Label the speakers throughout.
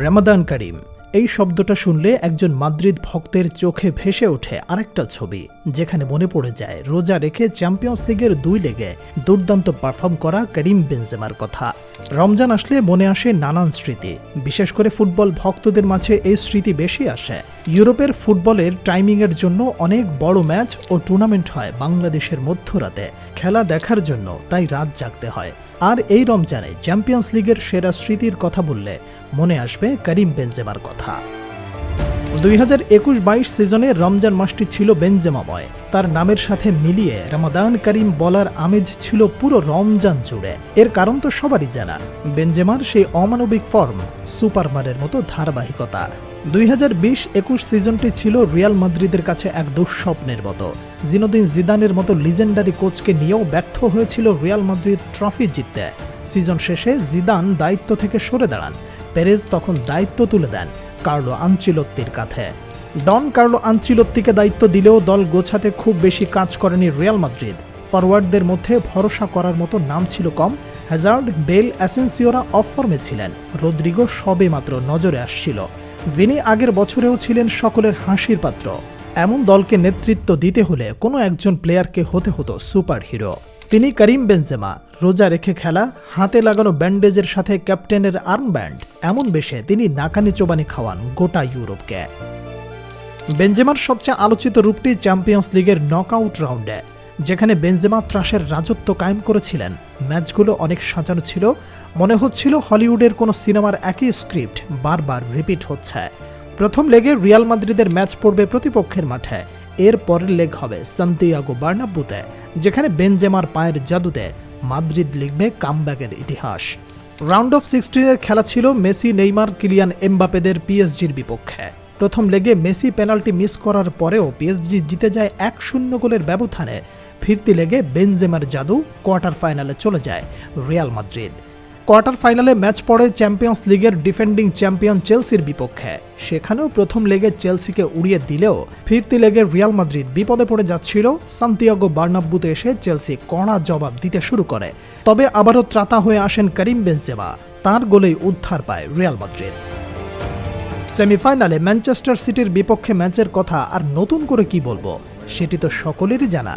Speaker 1: রামাদান করিম, এই শব্দটা শুনলে একজন মাদ্রিদ ভক্তের চোখে ভেসে ওঠে আরেকটা ছবি, যেখানে মনে পড়ে যায়, রোজা রেখে চ্যাম্পিয়ন্স লিগের দুই লেগে দুর্দান্ত পারফর্ম করা করিম বেনজেমার কথা। রমজান আসলে মনে আসে নানান স্মৃতি, বিশেষ করে ফুটবল ভক্তদের মাঝে এই স্মৃতি বেশি আসে। ইউরোপের ফুটবলের টাইমিংয়ের জন্য অনেক বড় ম্যাচ ও টুর্নামেন্ট হয় বাংলাদেশের মধ্যরাতে, খেলা দেখার জন্য, তাই রাত জাগতে হয়। আর এই রমজানে চ্যাম্পিয়ন্স লিগের সেরা স্মৃতির কথা বললে মনে আসবে করিম বেনজেমার কথা। দুই হাজার একুশ বাইশ সিজনে রমজান মাসটি ছিল বেনজেমাময়। তার নামের সাথে মিলিয়ে রমাদান করিম বলার আমেজ ছিল পুরো রমজান জুড়ে। এর কারণ তো সবারই জানা। বেনজেমার সেই অমানবিক ফর্ম, সুপারমানের মতো ধারাবাহিকতা। দুই হাজার বিশ একুশ সিজনটি ছিল রিয়াল মাদ্রিদের কাছে এক দুঃস্বপ্নের মতো। জিনোদিন জিদানের মতো লিজেন্ডারি কোচকে নিয়েও ব্যর্থ হয়েছিল রিয়াল মাদ্রিদ ট্রফি জিততে। সিজন শেষে জিদান দায়িত্ব থেকে সরে দাঁড়ান। পেরেজ তখন দায়িত্ব তুলে দেন কার্লো আঞ্চিলত্তির কাঁধে। ডন কার্লো আঞ্চিলত্তিকে দায়িত্ব দিলেও দল গোছাতে খুব বেশি কাজ করেনি রিয়াল মাদ্রিদ। ফরওয়ার্ডদের মধ্যে ভরসা করার মতো নাম ছিল কম। হ্যাজার্ড, বেল, অ্যাসেন্সিওরা অফ ফর্মে ছিলেন। রদ্রিগো সবে মাত্র নজরে আসছিল। ভিনি আগের বছরেও ছিলেন সকলের হাসির পাত্র। এমন দলকে নেতৃত্ব দিতে হলে কোনো একজন প্লেয়ারকে হতে হতো সুপার হিরো তিনি করিম বেনজেমা, রোজা রেখে খেলা, হাতে লাগানো ব্যান্ডেজের সাথে ক্যাপ্টেনের আর্মব্যান্ড এমন বেশে তিনি নাকানি চোবানি খাওয়ান গোটা ইউরোপকে। বেনজেমার সবচেয়ে আলোচিত রূপটি চ্যাম্পিয়ন্স লিগের নকআউট রাউন্ডে। যেখানে বেনজেমা ত্রাসের রাজত্ব কায়েম করেছিলেন। ম্যাচগুলো অনেক সাজানো ছিল। মনে হচ্ছিল হলিউডের কোনো সিনেমার একই স্ক্রিপ্ট বারবার রিপিট হচ্ছে। প্রথম লেগে রিয়াল মাদ্রিদের ম্যাচ পড়বে প্রতিপক্ষের মাঠে। এর পরের লেগ হবে সান্তিয়াগো বার্নাব্বুতে যেখানে বেনজেমার পায়ের জাদুতে মাদ্রিদ লিখবে কামব্যাকের ইতিহাস। রাউন্ড অফ সিক্সটিনের খেলা ছিল মেসি, নেইমার, কিলিয়ান এমবাপেদের পিএসজির বিপক্ষে। প্রথম লেগে মেসি পেনাল্টি মিস করার পরেও পিএসজি জিতে যায় এক শূন্য গোলের ব্যবধানে। ফিরতি লেগে বেনজেমার জাদু কোয়ার্টার ফাইনালে চলে যায় রিয়াল মাদ্রিদ। কোয়ার্টার ফাইনালে ম্যাচ পড়ে চ্যাম্পিয়ন্স লিগের ডিফেন্ডিং চ্যাম্পিয়ন চেলসির বিপক্ষে। সেখানেও প্রথম লেগে চেলসিকে উড়িয়ে দিলেও ফিরতি লেগে রিয়াল মাদ্রিদ বিপদে পড়ে যাচ্ছিল সান্তিয়াগো বার্নাব্বুতে এসে চেলসি কড়া জবাব দিতে শুরু করে। তবে আবারও ত্রাতা হয়ে আসেন করিম বেনজেমা। তার গোলেই উদ্ধার পায় রিয়াল মাদ্রিদ। সেমিফাইনালে ম্যানচেস্টার সিটির বিপক্ষে ম্যাচের কথা আর নতুন করে কি বলব? সেটি তো সকলেরই জানা।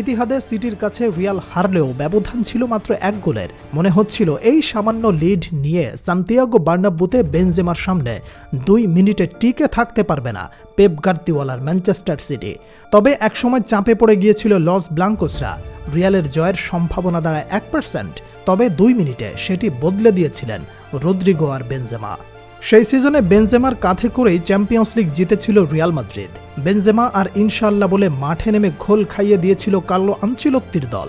Speaker 1: ইতিহাদে সিটির কাছে রিয়াল হারলেও ব্যবধান ছিল মাত্র এক গোলের। মনে হচ্ছিল এই সামান্য লিড নিয়ে সান্তিয়াগো বার্নাব্বুতে বেনজেমার সামনে দুই মিনিটে টিকে থাকতে পারবে না পেপ গার্দিওয়ালার ম্যানচেস্টার সিটি। তবে একসময় চাপে পড়ে গিয়েছিল লস ব্লাঙ্কোসরা। রিয়ালের জয়ের সম্ভাবনা দাঁড়ায় এক পার্সেন্ট তবে দুই মিনিটে সেটি বদলে দিয়েছিলেন রদ্রিগো আর বেনজেমা। সেই সিজনে বেনজেমার কাঁধে করেই চ্যাম্পিয়ন্স লিগ জিতেছিল রিয়াল মাদ্রিদ। বেনজেমা আর ইনশাল্লাহ বলে মাঠে নেমে ঘোল খাইয়ে দিয়েছিল কার্লো আঞ্চিলত্তির দল।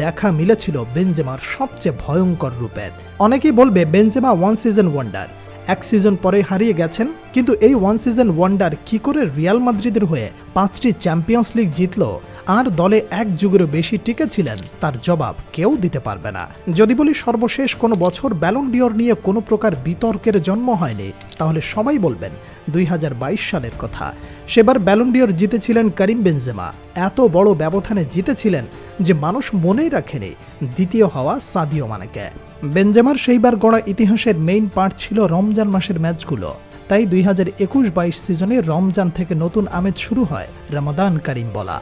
Speaker 1: দেখা মিলেছিল বেনজেমার সবচেয়ে ভয়ঙ্কর রূপের। অনেকেই বলবে বেনজেমা ওয়ান সিজন ওয়ান্ডার এক সিজন পরে হারিয়ে গেছেন, কিন্তু এই ওয়ান সিজন ওয়ান্ডার কি করে রিয়াল মাদ্রিদের হয়ে পাঁচটি চ্যাম্পিয়ন্স লিগ জিতল আর দলে এক যুগেরও বেশি টিকে ছিলেন, তার জবাব কেউ দিতে পারবে না। যদি বলি সর্বশেষ কোনো বছর ব্যালন ডিওর নিয়ে কোনো প্রকার বিতর্কের জন্ম হয়নি তাহলে সবাই বলবেন দুই হাজার বাইশ সালের কথা। সেবার ব্যালনডিয়র জিতেছিলেন করিম বেনজেমা এত বড় ব্যবধানে জিতেছিলেন যে মানুষ মনেই রাখেনি দ্বিতীয় হওয়া সাদিও মানেকে। বেনজেমার সেইবার গড়া ইতিহাসের মেইন পার্ট ছিল রমজান মাসের ম্যাচগুলো। তাই দুই হাজার একুশ বাইশ সিজনে রমজান থেকে নতুন আমেজ শুরু হয় রমাদান করিম বলা